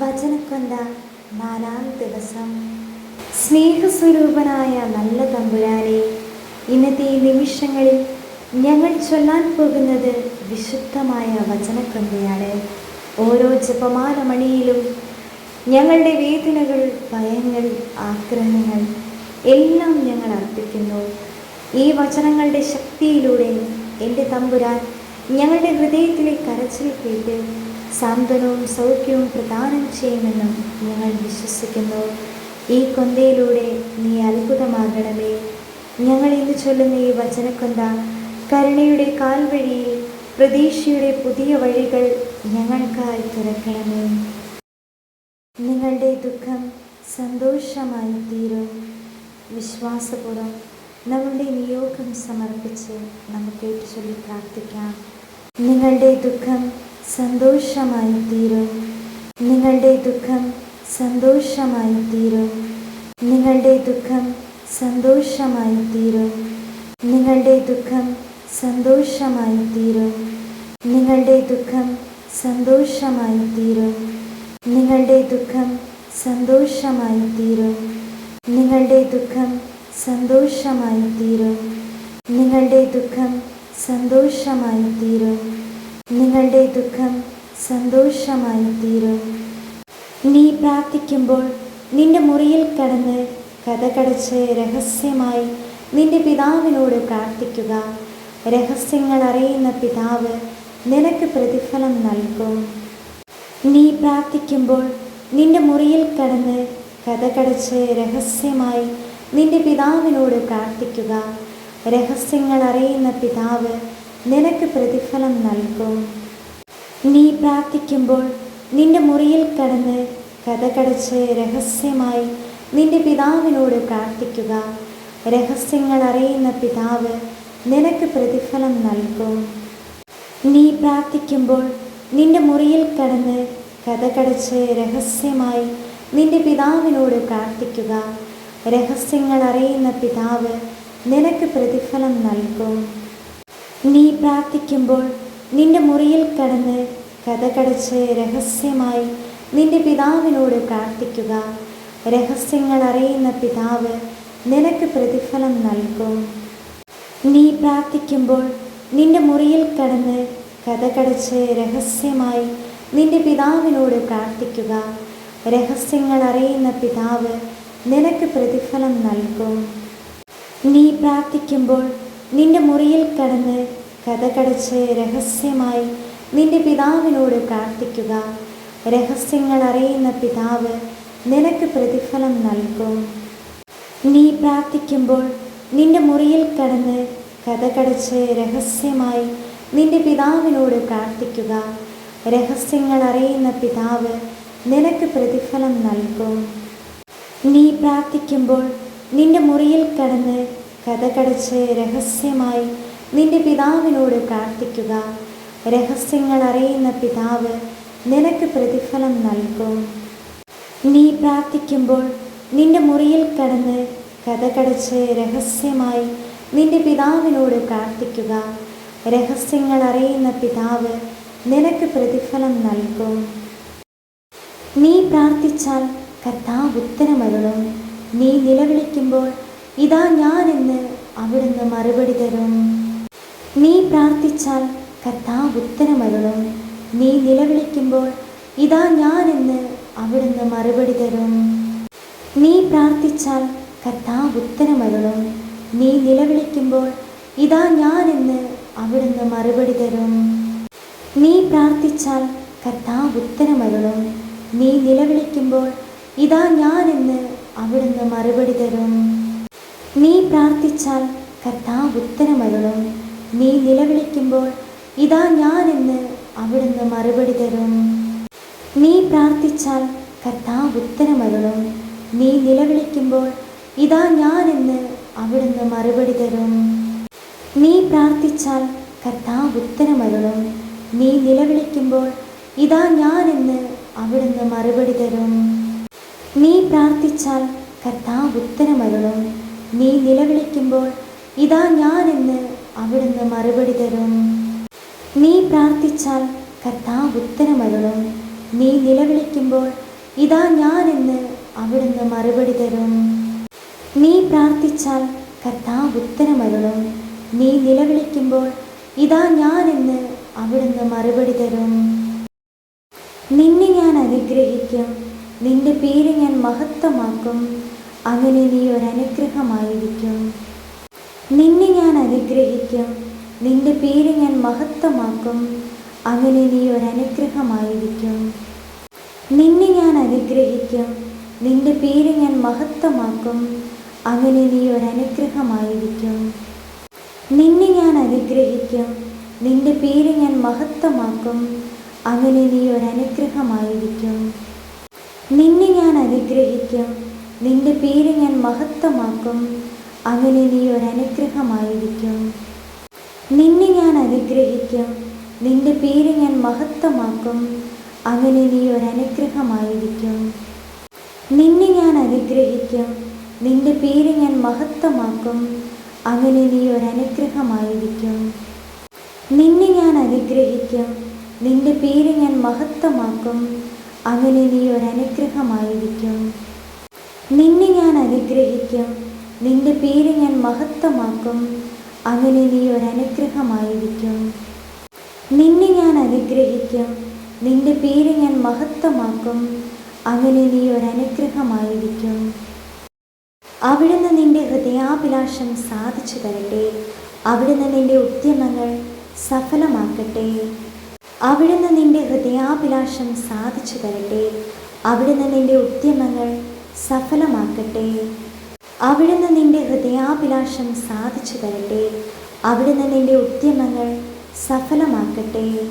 വചനക്കൊന്ത നാലാം ദിവസം. സ്നേഹസ്വരൂപനായ നല്ല തമ്പുരാനെ ഇന്നത്തെ ഈ നിമിഷങ്ങളിൽ ഞങ്ങൾ ചൊല്ലാൻ പോകുന്നത് വിശുദ്ധമായ വചനക്കൊന്തയാണ്? ഓരോ ജപമാല മണിയിലും ഞങ്ങളുടെ വേദനകൾ ഭയങ്ങൾ ആഗ്രഹങ്ങൾ എല്ലാം ഞങ്ങൾ അർപ്പിക്കുന്നു. ഈ വചനങ്ങളുടെ ശക്തിയിലൂടെ എന്റെ തമ്പുരാൻ ഞങ്ങളുടെ ഹൃദയത്തിലെ കരച്ചിൽ കേട്ട് സാന്ത്വനവും സൗഖ്യവും പ്രദാനം ചെയ്യുമെന്നും ഞങ്ങൾ വിശ്വസിക്കുന്നു. ഈ കൊന്തയിലൂടെ നീ അത്ഭുതമാകണമേ. ഞങ്ങൾ ഇന്ന് ചൊല്ലുന്ന ഈ വചനക്കൊന്ത കരുണയുടെ കാൽവഴിയിൽ പ്രതീക്ഷയുടെ പുതിയ വഴികൾ ഞങ്ങൾക്കായി തുറക്കണമേ. നിങ്ങളുടെ ദുഃഖം സന്തോഷമായി തീരും. വിശ്വാസപൂർവം നമ്മുടെ നിയോഗം സമർപ്പിച്ച് നമുക്ക് ചൊല്ലി പ്രാർത്ഥിക്കാം. നിങ്ങളുടെ ദുഃഖം സന്തോഷമായി തീരും നിങ്ങളുടെ ദുഃഖം സന്തോഷമായി തീരും നിങ്ങളുടെ ദുഃഖം സന്തോഷമായി തീരും നിങ്ങളുടെ ദുഃഖം സന്തോഷമായി തീരും നിങ്ങളുടെ ദുഃഖം സന്തോഷമായി തീരും നിങ്ങളുടെ ദുഃഖം സന്തോഷമായി തീരും നിങ്ങളുടെ ദുഃഖം സന്തോഷമായി തീരും നിങ്ങളുടെ ദുഃഖം സന്തോഷമായി തീരും നിങ്ങളുടെ ദുഃഖം സന്തോഷമായി തീരും. നീ പ്രാർത്ഥിക്കുമ്പോൾ നിന്റെ മുറിയിൽ കടന്ന് കഥകടച്ച് രഹസ്യമായി നിന്റെ പിതാവിനോട് പ്രാർത്ഥിക്കുക. രഹസ്യങ്ങൾ അറിയുന്ന പിതാവ് നിനക്ക് പ്രതിഫലം നൽകും. നീ പ്രാർത്ഥിക്കുമ്പോൾ നിന്റെ മുറിയിൽ കടന്ന് കഥകടച്ച് രഹസ്യമായി നിന്റെ പിതാവിനോട് പ്രാർത്ഥിക്കുക. രഹസ്യങ്ങൾ അറിയുന്ന പിതാവ് നിനക്ക് പ്രതിഫലം നൽകും. നീ പ്രാർത്ഥിക്കുമ്പോൾ നിന്റെ മുറിയിൽ കടന്ന് കഥകടച്ച് രഹസ്യമായി നിന്റെ പിതാവിനോട് പ്രാർത്ഥിക്കുക. രഹസ്യങ്ങൾ അറിയുന്ന പിതാവ് നിനക്ക് പ്രതിഫലം നൽകും. നീ പ്രാർത്ഥിക്കുമ്പോൾ നിന്റെ മുറിയിൽ കടന്ന് കഥകടച്ച് രഹസ്യമായി നിന്റെ പിതാവിനോട് പ്രാർത്ഥിക്കുക. രഹസ്യങ്ങൾ അറിയുന്ന പിതാവ് നിനക്ക് പ്രതിഫലം നൽകും. നീ പ്രാർത്ഥിക്കുമ്പോൾ നിന്റെ മുറിയിൽ കടന്ന് കഥകടച്ച് രഹസ്യമായി നിന്റെ പിതാവിനോട് പ്രാർത്ഥിക്കുക. രഹസ്യങ്ങൾ അറിയുന്ന പിതാവ് നിനക്ക് പ്രതിഫലം നൽകും. നീ പ്രാർത്ഥിക്കുമ്പോൾ നിന്റെ മുറിയിൽ കടന്ന് കഥകടച്ച് രഹസ്യമായി നിന്റെ പിതാവിനോട് പ്രാർത്ഥിക്കുക. രഹസ്യങ്ങൾ അറിയുന്ന പിതാവ് നിനക്ക് പ്രതിഫലം നൽകും. നീ പ്രാർത്ഥിക്കുമ്പോൾ നിന്റെ മുറിയിൽ കടന്ന് കഥകടച്ച് രഹസ്യമായി നിന്റെ പിതാവിനോട് പ്രാർത്ഥിക്കുക. രഹസ്യങ്ങൾ അറിയുന്ന പിതാവ് നിനക്ക് പ്രതിഫലം നൽകും. നീ പ്രാർത്ഥിക്കുമ്പോൾ നിന്റെ മുറിയിൽ കടന്ന് കഥകടച്ച് രഹസ്യമായി നിന്റെ പിതാവിനോട് പ്രാർത്ഥിക്കുക. രഹസ്യങ്ങൾ അറിയുന്ന പിതാവ് നിനക്ക് പ്രതിഫലം നൽകും. നീ പ്രാർത്ഥിക്കുമ്പോൾ നിന്റെ മുറിയിൽ കടന്ന് കഥകടച്ച് രഹസ്യമായി നിന്റെ പിതാവിനോട് പ്രാർത്ഥിക്കുക. രഹസ്യങ്ങൾ അറിയുന്ന പിതാവ് നിനക്ക് പ്രതിഫലം നൽകും. നീ പ്രാർത്ഥിക്കുമ്പോൾ നിന്റെ മുറിയിൽ കടന്ന് കഥകടച്ച് രഹസ്യമായി നിന്റെ പിതാവിനോട് പ്രാർത്ഥിക്കുക. രഹസ്യങ്ങൾ അറിയുന്ന പിതാവ് നിനക്ക് പ്രതിഫലം നൽകും. നീ പ്രാർത്ഥിച്ചാൽ കർത്താവ് ഉത്തരമരുളും. നീ നിലവിളിക്കുമ്പോൾ ഇതാ ഞാനെന്ന് അവിടുന്ന് മറുപടി തരും. നീ പ്രാർത്ഥിച്ചാൽ കർത്താവ് ഉത്തരമരുളും. നീ നിലവിളിക്കുമ്പോൾ ഇതാ ഞാനെന്ന് അവിടുന്ന് മറുപടി തരും. നീ പ്രാർത്ഥിച്ചാൽ കർത്താവ് ഉത്തരമരുളും. നീ നിലവിളിക്കുമ്പോൾ ഇതാ ഞാനെന്ന് അവിടുന്ന് മറുപടി തരും. നീ പ്രാർത്ഥിച്ചാൽ കർത്താവ് ഉത്തരമരുളും. നീ നിലവിളിക്കുമ്പോൾ ഇതാ ഞാനെന്ന് അവിടുന്ന് മറുപടി തരും. നീ പ്രാർത്ഥിച്ചാൽ കർത്താവ് ഉത്തരമരുളും. നീ നിലവിളിക്കുമ്പോൾ ഇതാ ഞാനെന്ന് അവിടുന്ന് മറുപടി തരും. നീ പ്രാർത്ഥിച്ചാൽ കർത്താവ് ഉത്തരമരുളും. നീ നിലവിളിക്കുമ്പോൾ ഇതാ ഞാനെന്ന് അവിടുന്ന് മറുപടി തരും. നീ പ്രാർത്ഥിച്ചാൽ കർത്താവ് ഉത്തരമരുളും. നീ നിലവിളിക്കുമ്പോൾ ഇതാ ഞാനെന്ന് അവിടുന്ന് മറുപടി തരും. നീ പ്രാർത്ഥിച്ചാൽ കർത്താവ് ഉത്തരമരുളും. നീ നിലവിളിക്കുമ്പോൾ ഇതാ ഞാനെന്ന് അവിടുന്ന് മറുപടി തരും. നീ പ്രാർത്ഥിച്ചാൽ കർത്താവ് ഉത്തരമരുളും. നീ നിലവിളിക്കുമ്പോൾ ഇതാ ഞാനെന്ന് അവിടുന്ന് മറുപടി തരും. നീ പ്രാർത്ഥിച്ചാൽ കർത്താവ് ഉത്തരമരുളും. നീ നിലവിളിക്കുമ്പോൾ ഇതാ ഞാനെന്ന് അവിടുന്ന് മറുപടി തരും. നിന്നെ ഞാൻ അനുഗ്രഹിക്കും. നിന്റെ പേര് ഞാൻ മഹത്വമാക്കും. അങ്ങനെ നീ ഒരനുഗ്രഹമായിരിക്കും. നിന്നെ ഞാൻ അനുഗ്രഹിക്കും. നിന്റെ പേര് ഞാൻ മഹത്വമാക്കും. അങ്ങനെ നീ ഒരനുഗ്രഹമായിരിക്കും. നിന്നെ ഞാൻ അനുഗ്രഹിക്കും. നിന്റെ പേര് ഞാൻ മഹത്വമാക്കും. അങ്ങനെ നീ ഒരനുഗ്രഹമായിരിക്കും. നിന്നെ ഞാൻ അനുഗ്രഹിക്കും. നിന്റെ പേര് ഞാൻ മഹത്വമാക്കും. അങ്ങനെ നീ ഒരനുഗ്രഹമായിരിക്കും. നിന്നെ ഞാൻ അനുഗ്രഹിക്കും. നിന്റെ പേര് ഞാൻ മഹത്വമാക്കും. അങ്ങനെ നീ ഒരു അനുഗ്രഹമായിരിക്കും നിന്നെ ഞാൻ അനുഗ്രഹിക്കും. നിന്റെ പേര് ഞാൻ മഹത്വമാക്കും. അങ്ങനെ നീ ഒരു അനുഗ്രഹമായിരിക്കും നിന്നെ ഞാൻ അനുഗ്രഹിക്കും. നിന്റെ പേര് ഞാൻ മഹത്വമാക്കും. അങ്ങനെ നീ ഒരു അനുഗ്രഹമായിരിക്കും നിന്നെ ഞാൻ അനുഗ്രഹിക്കും. നിന്റെ പേര് ഞാൻ മഹത്വമാക്കും. അങ്ങനെ നീ ഒരു അനുഗ്രഹമായിരിക്കും നിന്നെ ഞാൻ അനുഗ്രഹിക്കും. നിന്റെ പേര് ഞാൻ മഹത്വമാക്കും. അങ്ങനെ നീ ഒരു അനുഗ്രഹമായിരിക്കും നിന്നെ ഞാൻ അനുഗ്രഹിക്കും. നിന്റെ പേര് ഞാൻ മഹത്വമാക്കും. അങ്ങനെ നീ ഒരു അനുഗ്രഹമായിരിക്കും അവിടുന്ന് നിന്റെ ഹൃദയാഭിലാഷം സാധിച്ചു തരട്ടെ. അവിടുന്ന് നിന്റെ ഉദ്യമങ്ങൾ സഫലമാക്കട്ടെ. അവിടുന്ന് നിന്റെ ഹൃദയാഭിലാഷം സാധിച്ചു തരട്ടെ. അവിടുന്ന് നിന്റെ ഉദ്യമങ്ങൾ സഫലമാക്കട്ടെ. അവിടുന്ന് നിന്റെ ഹൃദയാഭിലാഷം സാധിച്ചു തരട്ടെ. അവിടുന്ന് നിന്റെ ഉദ്യമങ്ങൾ സഫലമാക്കട്ടെ.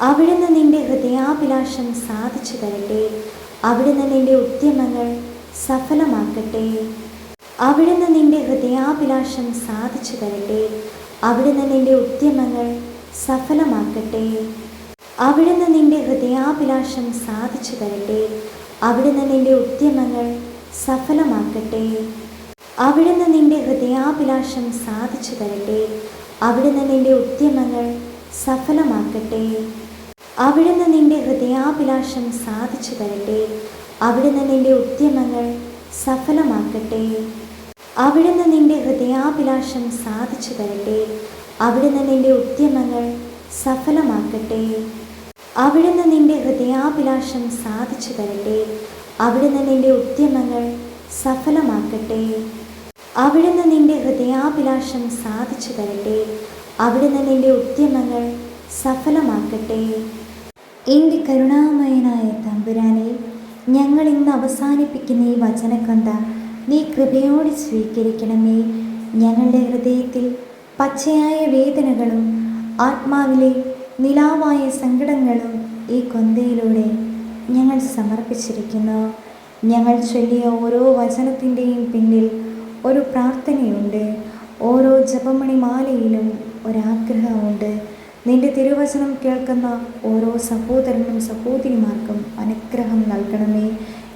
അവിടുന്ന് നിന്റെ ഹൃദയാഭിലാഷം സാധിച്ചു തരട്ടെ. അവിടുന്ന് നിന്റെ ഉദ്യമങ്ങൾ സഫലമാക്കട്ടെ. അവിടുന്ന് നിന്റെ ഹൃദയാഭിലാഷം സാധിച്ചു തരട്ടെ. അവിടുന്ന് നിന്റെ ഉദ്യമങ്ങൾ സഫലമാക്കട്ടെ. അവിടുന്ന് നിന്റെ ഹൃദയാഭിലാഷം സാധിച്ചു തരട്ടെ. അവിടുന്ന് നിന്റെ ഉദ്യമങ്ങൾ സഫലമാക്കട്ടെ. അവിടുന്ന് നിന്റെ ഹൃദയാഭിലാഷം സാധിച്ചു തരട്ടെ. അവിടുന്ന് നിന്റെ ഉദ്യമങ്ങൾ സഫലമാക്കട്ടെ. അവിടുന്ന് നിന്റെ ഹൃദയാഭിലാഷം സാധിച്ചു തരട്ടെ. അവിടുന്ന് നിന്റെ ഉദ്യമങ്ങൾ സഫലമാക്കട്ടെ. അവിടുന്ന് നിന്റെ ഹൃദയാഭിലാഷം സാധിച്ചു തരട്ടെ. അവിടുന്ന് നിന്റെ ഉദ്യമങ്ങൾ സഫലമാക്കട്ടെ. അവിടുന്ന് നിന്റെ ഹൃദയാഭിലാഷം സാധിച്ചു തരട്ടെ. അവിടുന്ന് നിന്റെ ഉദ്യമങ്ങൾ സഫലമാക്കട്ടെ. അവിടുന്ന് നിന്റെ ഹൃദയാഭിലാഷം സാധിച്ചു തരട്ടെ. അവിടുന്ന് നിന്റെ ഉദ്യമങ്ങൾ സഫലമാക്കട്ടെ. എന്റെ കരുണാമയനായ തമ്പുരാനെ ഞങ്ങൾ ഇന്ന് അവസാനിപ്പിക്കുന്ന ഈ വചനക്കന്ത നീ കൃപയോടെ സ്വീകരിക്കണമേ. ഞങ്ങളുടെ ഹൃദയത്തിൽ പച്ചയായ വേദനകളും ആത്മാവിലെ നിലാവായ സങ്കടങ്ങളും ഈ കൊന്തയിലൂടെ ഞങ്ങൾ സമർപ്പിച്ചിരിക്കുന്നു. ഞങ്ങൾ ചൊല്ലിയ ഓരോ വചനത്തിന്റെയും പിന്നിൽ ഒരു പ്രാർത്ഥനയുണ്ട്. ഓരോ ജപമണിമാലയിലും ഒരാഗ്രഹമുണ്ട്. നിന്റെ തിരുവചനം കേൾക്കുന്ന ഓരോ സഹോദരനും സഹോദരിമാർക്കും അനുഗ്രഹം നൽകണമേ.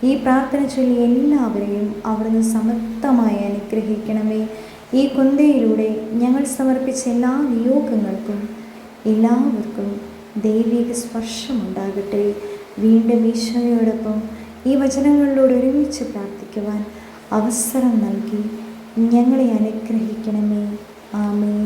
ഈ പ്രാർത്ഥന ചൊല്ലി എല്ലാവരെയും അവിടുന്ന് സമർത്ഥമായി അനുഗ്രഹിക്കണമേ. ഈ കുന്തയിലൂടെ ഞങ്ങൾ സമർപ്പിച്ച എല്ലാ നിയോഗങ്ങൾക്കും എല്ലാവർക്കും ദൈവിക സ്പർശമുണ്ടാകട്ടെ. വീണ്ടും ഈശോയോടൊപ്പം ഈ വചനങ്ങളിലൂടെ ഒരുമിച്ച് പ്രാർത്ഥിക്കുവാൻ അവസരം നൽകി ഞങ്ങളെ അനുഗ്രഹിക്കണമേ. ആമേ